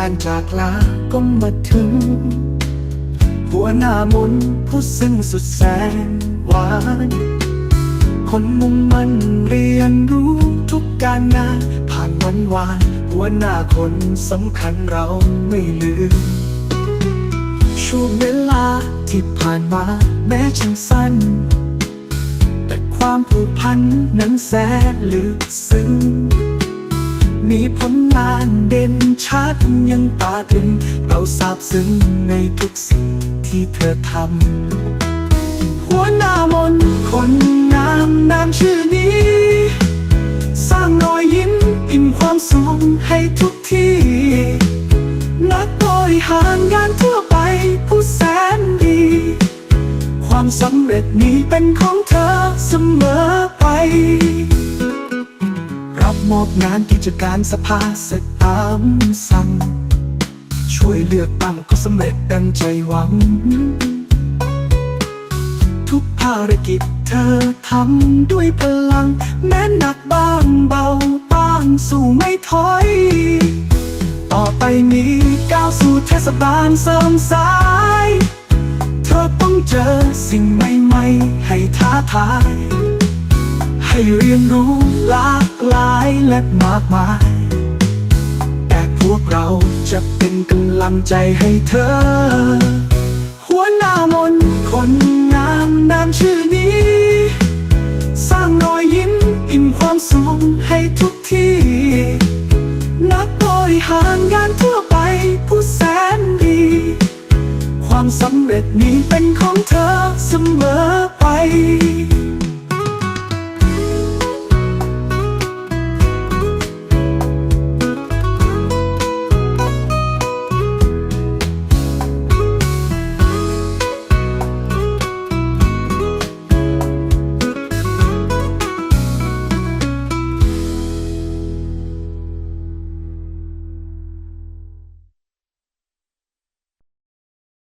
การจากลาก็มาถึง หัวหน้ามนผู้ซึ่งสุดแสนหวาน คนมุ่งมั่นเรียนรู้ทุกการงานผ่านวันวาน หัวหน้าคนสำคัญเราไม่ลืม ช่วงเวลาที่ผ่านมาแม้ช่างสั้น แต่ความผูกพันนั้นแสนลึกซึ้ง มีผลงานเด่นชัดยังตาถึง เราซาบซึ้งในทุกสิ่งที่เธอทำ หัวหน้ามนคนงามนามชื่อนี้ สร้างรอยยิ้มอิ่มความสุขให้ทุกที่ นักบริหารงานทั่วไปผู้แสนดี ความสำเร็จนี้เป็นของเธอเสมอไป มอบงานกิจการสภาเสร็จตามสั่ง ช่วยเลือกตั้งก็สำเร็จดังใจหวัง ทุกภารกิจเธอทำด้วยพลัง แม้หนักบ้างเบาบ้างสู้ไม่ถอย ต่อไปนี้ก้าวสู่เทศบาลเสริมสาย เธอต้องเจอสิ่งใหม่ ๆ ให้ท้าทาย ให้เรียนรู้หลากหลายและมากมาย แต่พวกเราจะเป็นกำลังใจให้เธอ หัวหน้ามนคนงามนามชื่อนี้ สร้างรอยยิ้มอิ่มความสุขให้ทุกที่ นักบริหารงานทั่วไปผู้แสนดี ความสำเร็จนี้เป็นของเธอเสมอไป